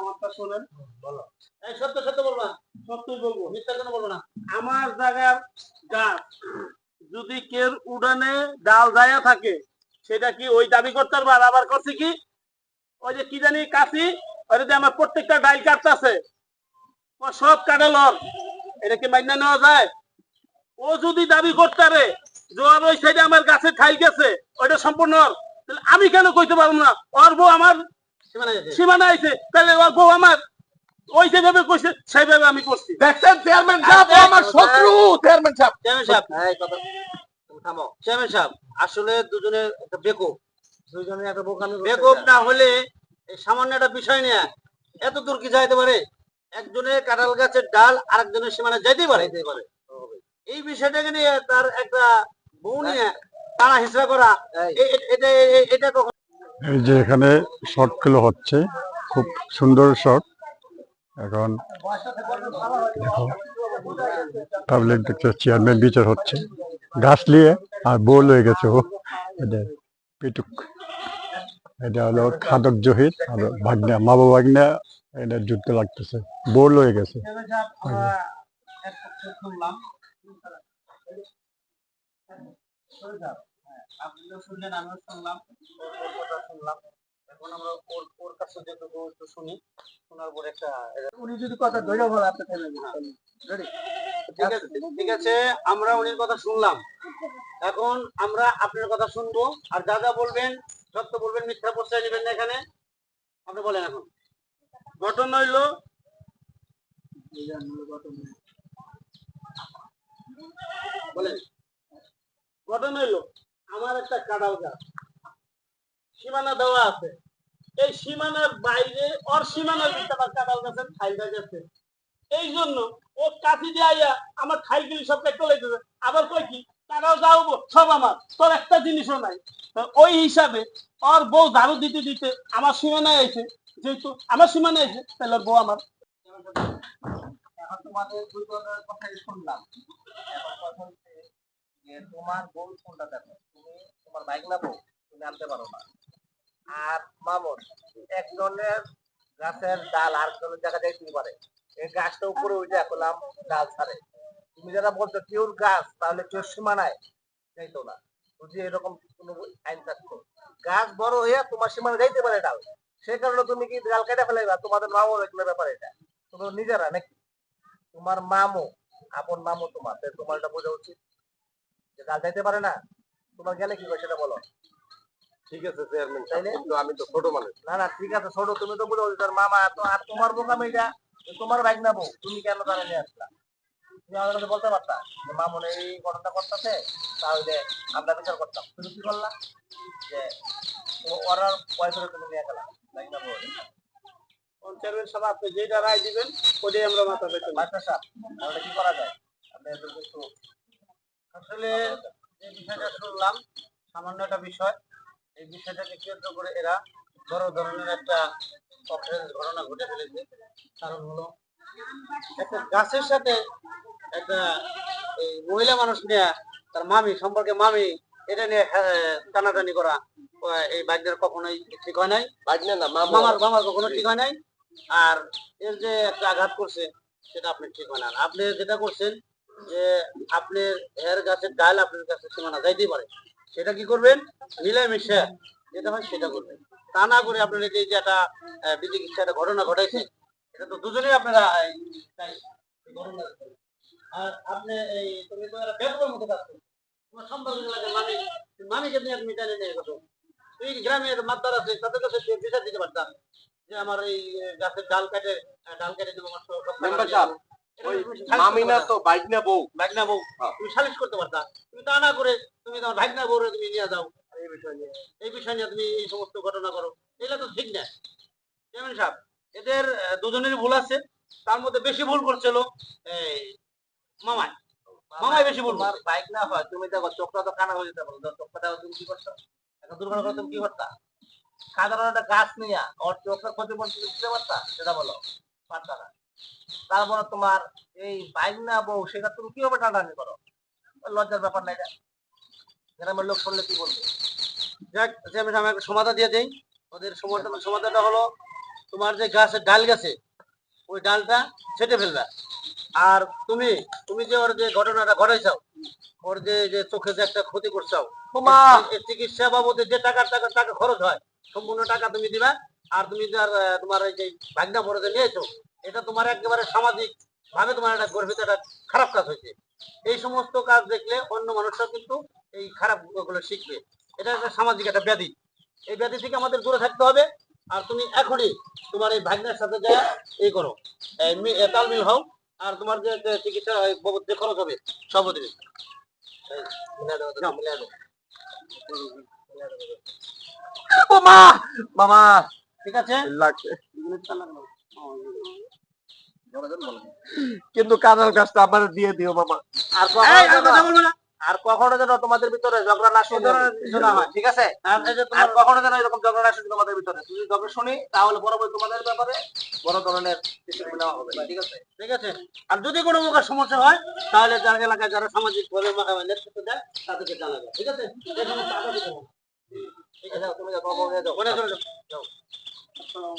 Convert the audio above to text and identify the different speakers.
Speaker 1: আমারটা শোনেন।
Speaker 2: বলো।
Speaker 1: সত্য সত্য বলবা সত্যই বলব মিথ্যা কেন বলব না? আমার জায়গার গাছ যদি কেউ উড়ানে ডাল থাকে সেটা কি ওই দাবি করতে পারব আর আবার করছে কি? ওই যে কি জানি কাশি ওই যে আমার প্রত্যেকটা ডাইল কাটতেছে সব। এটা কি মান্য নেওয়া যায়? ও যদি দাবি করতে পারে যে ওই সাইডে আমার গাছে ঠাই গেছে ওইটা সম্পূর্ণ। তাহলে আমি কেন কইতে পারব না? ওর বউ আমার
Speaker 2: সীমানা গেছে
Speaker 1: তাহলে ওর বউ আমার ওই যেভাবে কইছে সেইভাবে আমি করছি।
Speaker 3: দেখছেন চেয়ারম্যান সাহেব আমার শত্রু চেয়ারম্যান সাহেব।
Speaker 2: চেয়ারম্যান সাহেব এই কথা থামো। চেয়ারম্যান সাহেব আসলে দুজনের একটা বেকুব। দুজনের একটা বোকামি বেকুব না হলে এই সামান্য একটা বিষয় নিয়ে এত দূর কি যাইতে পারে? একজনের কাঁঠাল গাছের ডাল আরেকজনের সীমানা যাইতেই পারে। যাইতে পারে। এই বিষয়টাকে নিয়ে তার একটা বউ নিয়ে টানা হিসরা করা এটা এটা কখন
Speaker 4: এই যে এখানে শর্ট খেলো হচ্ছে, খুব সুন্দর শর্ট এখন দেখো পাবলিক চেয়ারম্যান বিচার হচ্ছে। গাছ নিয়ে, আর বোল হয়ে গেছে ও। এটা পেটুক। এটা হলো খাদক জহির আর ভাগ্না মা বাবা ভাগ্না, এটা যুদ্ধ লাগতেছে। বোল হয়ে গেছে।
Speaker 1: শুনলাম আপনিও
Speaker 2: কথা শুনলাম। এখন আমরা আপনার কথা শুনব, আর যা যা বলবেন, সত্য বলবেন, মিথ্যা প্রশ্রয় নেবেন না এখানে। আপনি বলেন এখন।
Speaker 1: ঘটনা হইল?
Speaker 2: বলেন।
Speaker 1: ঘটনা হইল? আমার একটা কাঁঠাল গাছ। সীমানা দেওয়া আছে। এই সীমানার বাইরে ওর সীমানার ভিতরে আমার কাঁঠাল গাছের খাইটা গেছে। এই জন্য ও কাঠি দিয়ে আমার খাইগুলি সব কেটে লাইতেছে। আবার কই কি যাও সব আমার, তোর একটা জিনিসও নাই। ওই হিসাবে ওর বউ ঝাড়ু দিতে দিতে আমার সীমানায় আইছে। যেহেতু আমার সীমানায় আইছে, তাহলে বউ আমার।
Speaker 2: তোমাদের কথাই শুনলাম। যে তোমার বউ কোনটা দেখো, তুমি তোমার বাইক না বউ, তুমি আনতে পারো না। আর মামুন একজনের গাছের ডাল আর একজনের জায়গা যাইতে পারে। এই গাছটা উপরে উঠে করলাম ডাল ছাড়ে। তুমি যারা বলছো কেউর গাছ তাহলে কেউ সীমানায় যাইতো না। যদি এরকম কোনো আইন থাকতো। গাছ বড় হয়ে তোমার সীমানা যাইতে পারে ডাল। সে কারণে তুমি কি ডাল কেটে ফেলাইবা? তোমাদের মামুর এগুলো ব্যাপার এটা। তুমি নিজেরা নাকি? তোমার মামু, আপন মামু তোমার তোমার এটা বোঝা উচিত। যে যাইতে পারে না তোমার গেলে কি করে সেটা বলো?
Speaker 3: ঠিক আছে চেয়ারম্যান
Speaker 2: তাইলে?
Speaker 3: কিন্তু আমি তো ছোট মানুষ।
Speaker 2: না না ঠিক আছে ছোট তুমি তো বুঝো তোর মামা তো আর তোমার বোকাম এটা তোমার বাইক না বউ তুমি কেন তারা নিয়ে আসলা? তুমি আমাদের কাছে বলতে পারতা? যে মামুন এই ঘটনা করতেছে তাহলে আমরা বিচার করতাম। তুমি কি করলা? যে ওরা পয়সা তুমি নিয়ে গেলা বাইক না বউ
Speaker 1: চেয়ারম্যান সাহেব আপনি যেটা রায় দিবেন ওটাই আমরা মাথা পেতে
Speaker 2: মাস্টার সাহেব তাহলে কি করা যায়? আপনি একটু আসলে যে বিষয়টা শুনলাম সামান্য একটা বিষয়। এই বিষয়টাকে কেন্দ্র করে এরা বড় ধরনের একটা ঘটনা ঘটে ফেলেছে। কারণ হলো একটা গাছের সাথে একটা এই মহিলা মানুষ নিয়ে তার মামি সম্পর্কে মামি এটা নিয়ে আহ, টানাটানি করা এই বাইকদের কখনোই ঠিক হয় নাই। মামার। মামার কখনো ঠিক হয় নাই। আর এর যে একটা আঘাত করছে সেটা আপনি ঠিক হয় না। আপনি যেটা করছেন যে আপনার এর গাছের ডাল আপনার কাছে সীমানা যাইতেই পারে। সেটা কি করবেন? মিলেমিশে যেটা হয় সেটা করবেন। তা না করে আপনার এই যে একটা বিচিকিৎসা একটা ঘটনা ঘটাইছে এটা তো দুজনেই আপনারা আর আপনি এই তুমি তো একটা বেকুবের মতো কাজ করছ। তোমার সম্পর্ক লাগে মামি মামিকে তুমি এক মিটারে নিয়ে গ্রামের মাদ্দার আছে তাদের কাছে বিচার দিতে পারতাম যে আমার এই গাছের ডাল কেটে ডাল কেটে দেবো আমার
Speaker 3: তো বউ।
Speaker 2: বউ।
Speaker 3: হ্যাঁ।
Speaker 2: তুমি সালিশ করতে পারতা। তুমি তা না করে তুমি তোমার ভাগ না তুমি নিয়ে যাও। এই বিষয় নিয়ে। এই বিষয় নিয়ে তুমি এই সমস্ত ঘটনা করো। এগুলো তো ঠিক না। চেয়ারম্যান সাহেব এদের আহ, দুজনেরই ভুল আছে। তার মধ্যে বেশি ভুল করছিল এই মামাই। মামাই বেশি ভুল বাইক না হয় তুমি দেখো চোখটা তো কানা হয়ে যেতে পারো। চোখটা তুমি কি করছ? এখন দুর্ঘটনা তুমি কি করতা? সাধারণ একটা গাছ নিয়ে ওর চোখটা ক্ষতি করতে বুঝতে পারতা? সেটা বলো। পারতা না। তারপরে তোমার এই বাইক না বউ সেটা তুমি কীভাবে টানাটানি করো? লজ্জার ব্যাপার না এটা গ্রামের লোক শুনলে কি বলবে? যাক যে আমি আমি একটা সমাধান দিয়ে দেই। ওদের সমাধান সমাধানটা হলো তোমার যে গাছের ডাল গেছে ওই ডালটা ছেটে ফেলবা। আর তুমি তুমি যে ওর যে ঘটনাটা ঘটাইছাও ওর যে যে চোখে যে একটা ক্ষতি করছাও এর চিকিৎসা বাবদে যে টাকা টাকা টাকা খরচ হয় সম্পূর্ণ টাকা তুমি দিবা আর তুমি যার তোমার এই যে ভাগনা যে নিয়েছো, এটা তোমার একেবারে সামাজিক ভাবে তোমার একটা গর্বিত একটা খারাপ কাজ হয়েছে। এই সমস্ত কাজ দেখলে অন্য মানুষরা কিন্তু এই খারাপগুলো শিখবে। এটা একটা সামাজিক একটা ব্যাধি। এই ব্যাধি থেকে আমাদের দূরে থাকতে হবে। আর তুমি এখনই তোমার এই ভাগনার সাথে যা এই করো। মি- তালমিল হও। আর তোমার যে চিকিৎসা যে খরচ হবে, সব দিবে।
Speaker 5: মামা মামা
Speaker 2: ঠিক আছে?
Speaker 5: কিন্তু কাজের কাজটা আমার দিয়ে দিও মামা আর
Speaker 2: আর
Speaker 5: কখনো যেন- তোমাদের ভিতরে ঝগড়া না শুনে
Speaker 2: হয়।
Speaker 5: ঠিক আছে?
Speaker 2: আর
Speaker 5: কখনো যেন এরকম ঝগড়া না শুনি তোমাদের ভিতরে। যদি ঝগড়া শুনি তাহলে পরবর্তী তোমাদের ব্যাপারে বড় ধরনের নেওয়া হবে ঠিক আছে?
Speaker 2: ঠিক আছে। আর যদি কোনো প্রকার সমস্যা হয় তাহলে যার এলাকায় যারা সামাজিক ভাবে নেতৃত্ব দেয় তাদেরকে জানাবে ঠিক আছে।
Speaker 5: ঠিক আছে তুমি যাও, বাবা, যাও।
Speaker 2: Kalau.